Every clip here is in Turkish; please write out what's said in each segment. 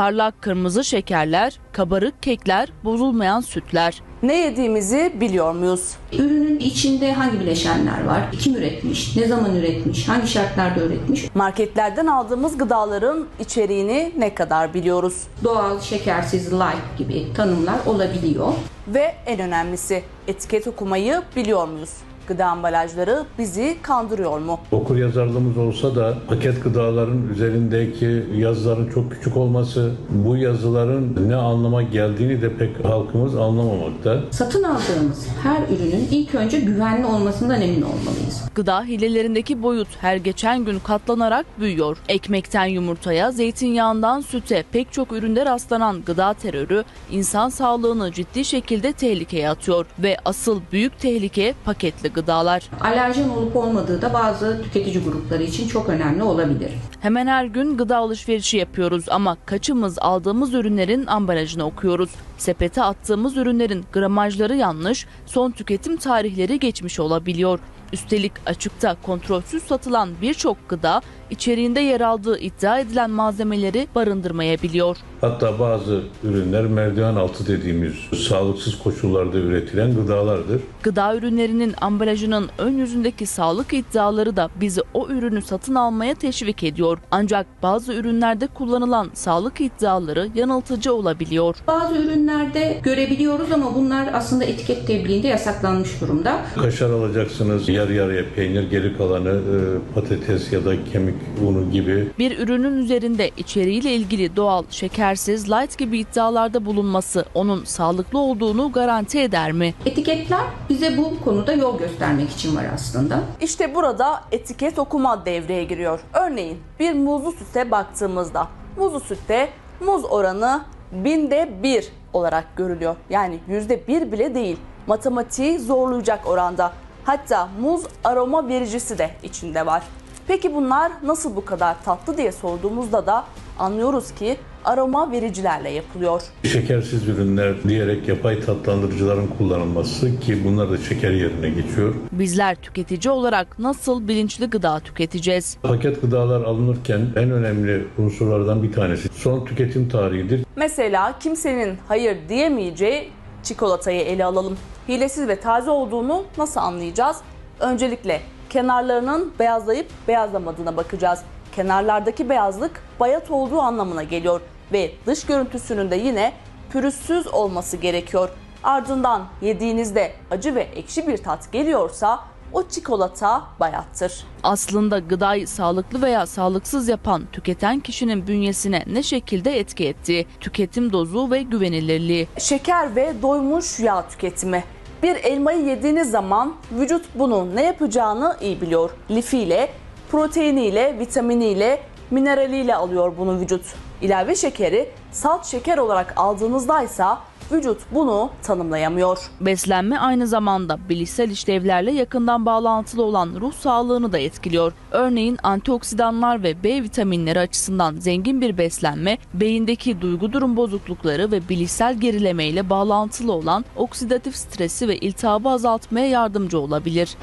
Parlak kırmızı şekerler, kabarık kekler, bozulmayan sütler. Ne yediğimizi biliyor muyuz? Ürünün içinde hangi bileşenler var? Kim üretmiş? Ne zaman üretmiş? Hangi şartlarda üretmiş? Marketlerden aldığımız gıdaların içeriğini ne kadar biliyoruz? Doğal, şekersiz, light gibi tanımlar olabiliyor. Ve en önemlisi etiket okumayı biliyor muyuz? Gıda ambalajları bizi kandırıyor mu? Okur yazarlığımız olsa da paket gıdaların üzerindeki yazıların çok küçük olması, bu yazıların ne anlama geldiğini de pek halkımız anlamamakta. Satın aldığımız her ürünün ilk önce güvenli olmasından emin olmalıyız. Gıda hilelerindeki boyut her geçen gün katlanarak büyüyor. Ekmekten yumurtaya, zeytinyağından süte pek çok üründe rastlanan gıda terörü insan sağlığını ciddi şekilde tehlikeye atıyor ve asıl büyük tehlike paketli gıdalar. Alerjen olup olmadığı da bazı tüketici grupları için çok önemli olabilir. Hemen her gün gıda alışverişi yapıyoruz ama kaçımız aldığımız ürünlerin ambalajını okuyoruz. Sepete attığımız ürünlerin gramajları yanlış, son tüketim tarihleri geçmiş olabiliyor. Üstelik açıkta kontrolsüz satılan birçok gıda içeriğinde yer aldığı iddia edilen malzemeleri barındırmayabiliyor. Hatta bazı ürünler merdiven altı dediğimiz sağlıksız koşullarda üretilen gıdalardır. Gıda ürünlerinin ambalajının ön yüzündeki sağlık iddiaları da bizi o ürünü satın almaya teşvik ediyor. Ancak bazı ürünlerde kullanılan sağlık iddiaları yanıltıcı olabiliyor. Bazı ürünlerde görebiliyoruz ama bunlar aslında etiket tebliğinde yasaklanmış durumda. Kaşar alacaksınız, yarı yarıya peynir, geri kalanı e, patates ya da kemik unu gibi Bir ürünün üzerinde içeriğiyle ilgili doğal, şekersiz, light gibi iddialarda bulunması onun sağlıklı olduğunu garanti eder mi? Etiketler bize bu konuda yol göstermek için var aslında. İşte burada etiket okuma devreye giriyor. Örneğin bir muzlu süte baktığımızda muzlu sütte muz oranı binde bir olarak görülüyor. Yani yüzde bir bile değil. Matematiği zorlayacak oranda. Hatta muz aroma vericisi de içinde var. Peki bunlar nasıl bu kadar tatlı diye sorduğumuzda da anlıyoruz ki aroma vericilerle yapılıyor. şekersiz ürünler diyerek yapay tatlandırıcıların kullanılması ki bunlar da şeker yerine geçiyor. Bizler tüketici olarak nasıl bilinçli gıda tüketeceğiz? Paket gıdalar alınırken en önemli unsurlardan bir tanesi son tüketim tarihidir. Mesela kimsenin hayır diyemeyeceği çikolatayı ele alalım. Hilesiz ve taze olduğunu nasıl anlayacağız? Öncelikle kenarlarının beyazlayıp beyazlamadığına bakacağız. Kenarlardaki beyazlık bayat olduğu anlamına geliyor ve dış görüntüsünün de yine pürüzsüz olması gerekiyor. Ardından yediğinizde acı ve ekşi bir tat geliyorsa o çikolata bayattır. Aslında gıdayı sağlıklı veya sağlıksız yapan tüketen kişinin bünyesine ne şekilde etki ettiği, tüketim dozu ve güvenilirliği. Şeker ve doymuş yağ tüketimi. Bir elmayı yediğiniz zaman vücut bunun ne yapacağını iyi biliyor. Lifiyle, proteiniyle, vitaminiyle, mineraliyle alıyor bunu vücut. İlave şekeri salt şeker olarak aldığınızdaysa vücut bunu tanımlayamıyor. Beslenme aynı zamanda bilişsel işlevlerle yakından bağlantılı olan ruh sağlığını da etkiliyor. Örneğin antioksidanlar ve B vitaminleri açısından zengin bir beslenme, beyindeki duygu durum bozuklukları ve bilişsel gerileme ile bağlantılı olan oksidatif stresi ve iltihabı azaltmaya yardımcı olabilir.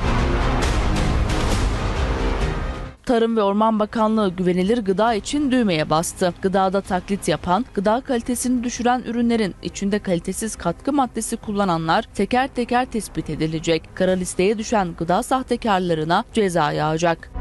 Tarım ve Orman Bakanlığı güvenilir gıda için düğmeye bastı. Gıdada taklit yapan, gıda kalitesini düşüren ürünlerin içinde kalitesiz katkı maddesi kullananlar teker teker tespit edilecek. Kara listeye düşen gıda sahtekarlarına ceza yağacak.